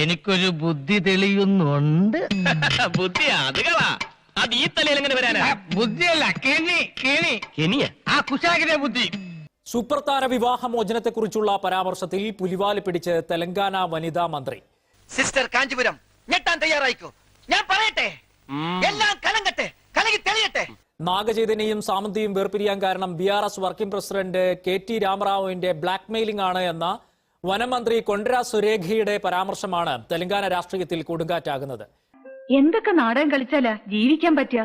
എനിക്കൊരു ബുദ്ധി തെളിയുന്നുണ്ട്. ബുദ്ധി അതുകളാ അത് ഈ തലയിൽ എങ്ങനെ വരാനാ? ബുദ്ധിയല്ല കെണി കെണി. കെണിയ? ആ കുശാഗിന്റെ ബുദ്ധി. സൂപ്പർതാര വിവാഹമോചനത്തെക്കുറിച്ചുള്ള പരാമർശത്തിൽ പുലിവാൽ പിടിച്ച് തെലങ്കാന വനിതാ മന്ത്രി. സിസ്റ്റർ കാഞ്ചിപുരം ഞെട്ടാൻ തയ്യാറായിക്കോ? ഞാൻ പറയട്ടെ? എല്ലാം കലങ്കട്ടെ കലങ്ങി തെളിയട്ടെ? നാഗചൈതന്യയും സാമന്തിയും വേർപിരിയാൻ കാരണം B R S working president K T രാമറാവുവിന്റെ blackmailing ആണ് എന്ന വനമന്ത്രി കൊണ്ട്ര സുരേഖയുടെ പരാമർശമാണ് തെലങ്കാന രാഷ്ട്രീയത്തിൽ കൊടുങ്കാറ്റാകുന്നത്. എന്തൊക്കെ നാടകം കളിച്ചാലാ ജീവിക്കാൻ പറ്റുക?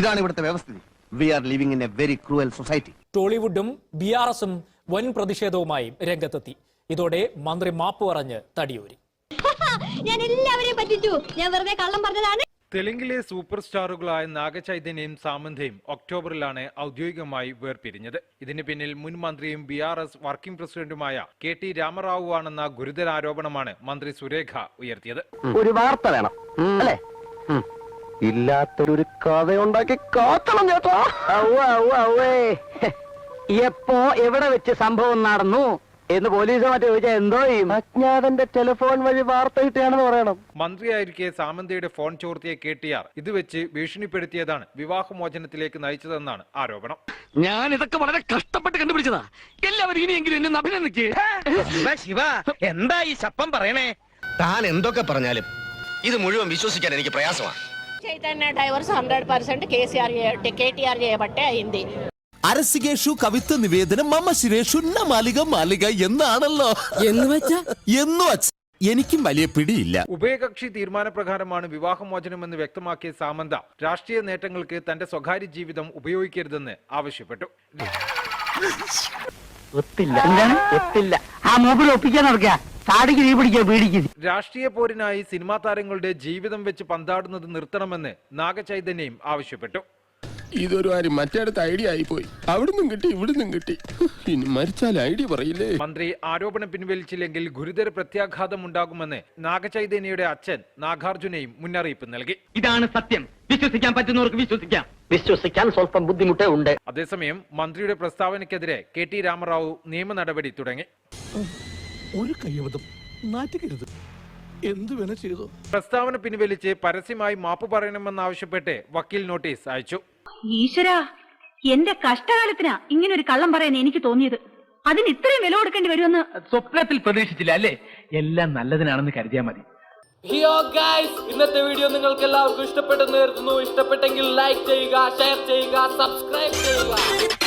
ഇതാണ് ഇവിടുത്തെ വ്യവസ്ഥിതി. We are living in a very cruel society ടോളിവുഡും B R എസും വൻ പ്രതിഷേധവുമായി രംഗത്തെത്തി. ഇതോടെ മന്ത്രി മാപ്പ് പറഞ്ഞ് തടിയൂരി. ഞാൻ എല്ലാവരെയും പറ്റിച്ചു. ഞാൻ വെറുതെ കള്ളം പറഞ്ഞതാണ്. തെലുങ്കിലെ സൂപ്പർ സ്റ്റാറുകളായ നാഗചൈതന്യയും സാമന്തയും ഒക്ടോബറിലാണ് ഔദ്യോഗികമായി വേർപിരിഞ്ഞത്. ഇതിന് പിന്നിൽ മുൻ മന്ത്രിയും ബി ആർ എസ് വർക്കിംഗ് പ്രസിഡന്റുമായ കെ ടി രാമറാവു ആണെന്ന ഗുരുതര ആരോപണമാണ് മന്ത്രി സുരേഖ ഉയർത്തിയത്. ഒരു വാർത്ത വേണം. അല്ലേ? ഇല്ലാത്തൊരു കഥയുണ്ടാക്കി കാത്തണം ചേട്ടാ. എപ്പോ എവിടെ വെച്ച് സംഭവം നടന്നു? എന്ന് പോലീസുമായിട്ട് ചോദിച്ചാൽ എന്തോ ചെയ്യും? അജ്ഞാതന്റെ ടെലിഫോൺ വഴി വാർത്ത കിട്ടിയാണെന്ന് പറയണം. മന്ത്രിയായിരിക്കെ സാമന്തയുടെ ഫോൺ ചോർത്തിയെ കെ ടി ആർ. ഇത് വെച്ച് ഭീഷണിപ്പെടുത്തിയതാണ് വിവാഹമോചനത്തിലേക്ക് നയിച്ചതെന്നാണ് ആരോപണം. ഞാൻ ഇതൊക്കെ വളരെ കഷ്ടപ്പെട്ട് കണ്ടുപിടിച്ചതാ. എല്ലാവരും ഇനിയെങ്കിലും എന്നെ അഭിനന്ദിക്കേ. ശിവ എന്താ ഈ ശപ്പം പറയണേ? താൻ എന്തൊക്കെ പറഞ്ഞാലും ഇത് മുഴുവൻ విశ్వసించాను నీకు ప్రయాసమా Chaitanya divorce hundred percent KCR కే- కేటీఆర్ చేయబట్టే ഹിന്ദി. അരസികേഷു കവിത്വ നിവേദനം മമ്മ ശിരേഷു ന മാലിക മാലിക എന്നാണല്ലോ. എന്ന് വെച്ച? എന്ന് വച്ച. എനിക്കും വലിയ പിടിയില്ല. ഉഭയകക്ഷി തീരുമാനപ്രകാരമാണ് വിവാഹമോചനമെന്ന് വ്യക്തമാക്കിയ സാമന്ത രാഷ്ട്രീയ നേട്ടങ്ങൾക്ക് തന്റെ സ്വകാര്യ ജീവിതം ഉപയോഗിക്കരുതെന്ന് ആവശ്യപ്പെട്ടു. ഒത്തില്ല എന്താണ്? ഒത്തില്ല ആ മൂപ്പിൽ ഒപ്പിക്കാൻ നടക്കുക താടിക്ക് നീ പിടിക്കുക പീടിക്ക് രാഷ്ട്രീയ പോരിനായി സിനിമാ താരങ്ങളുടെ ജീവിതം വെച്ച് പന്താടുന്നത് നിർത്തണമെന്ന് നാഗചൈതന്യയും ആവശ്യപ്പെട്ടു. ഇതൊരു കാര്യം മറ്റേടത്ത് ഐഡിയ ആയിപ്പോയി. അവിടുന്നും കിട്ടി ഇവിടുന്നും കിട്ടി. പിന്നെ മരിച്ചാൽ ഐഡിയ പറയില്ലേ? മന്ത്രി ആരോപണം പിൻവലിച്ചില്ലെങ്കിൽ ഗുരുതര പ്രത്യാഘാതം ഉണ്ടാകുമെന്ന് നാഗചൈതന്യയുടെ അച്ഛൻ നാഗാർജുനയും മുന്നറിയിപ്പ് നൽകി. ഇതാണ് സത്യം. വിശ്വസിക്കാൻ പറ്റുന്നവർക്ക് വിശ്വസിക്കാം. വിശ്വസിക്കാൻ സ്വല്പം ബുദ്ധിമുട്ടേ ഉണ്ട്. അതേസമയം മന്ത്രിയുടെ പ്രസ്താവനയ്ക്കെതിരെ കെ ടി രാമറാവു നിയമ നടപടി തുടങ്ങി. ഒരു കയ്യബദ്ധം. നാറ്റുകരുത് എന്തു വില ചെയ്തു. പ്രസ്താവന പിൻവലിച്ച് പരസ്യമായി മാപ്പ് പറയണമെന്നാവശ്യപ്പെട്ട് വക്കീൽ നോട്ടീസ് അയച്ചു. ഈശ്വരാ എന്റെ കഷ്ടകാലത്തിനാ ഇങ്ങനെ ഒരു കള്ളം പറയാൻ എനിക്ക് തോന്നിയത്. അതിന് ഇത്രയും വില കൊടുക്കേണ്ടി വരുമെന്ന് സ്വപ്നത്തിൽ പ്രതീക്ഷിച്ചില്ല അല്ലേ? എല്ലാം നല്ലതിനാണെന്ന് കരുതിയാ മതി. ഹിയോ ഗൈസ് ഇന്നത്തെ വീഡിയോ നിങ്ങൾക്ക് എല്ലാവർക്കും ഇഷ്ടപ്പെട്ടെന്ന് കരുതുന്നു. ഇഷ്ടപ്പെട്ടെങ്കിൽ ലൈക്ക് ചെയ്യുക ഷെയർ ചെയ്യുക സബ്സ്ക്രൈബ് ചെയ്യുക.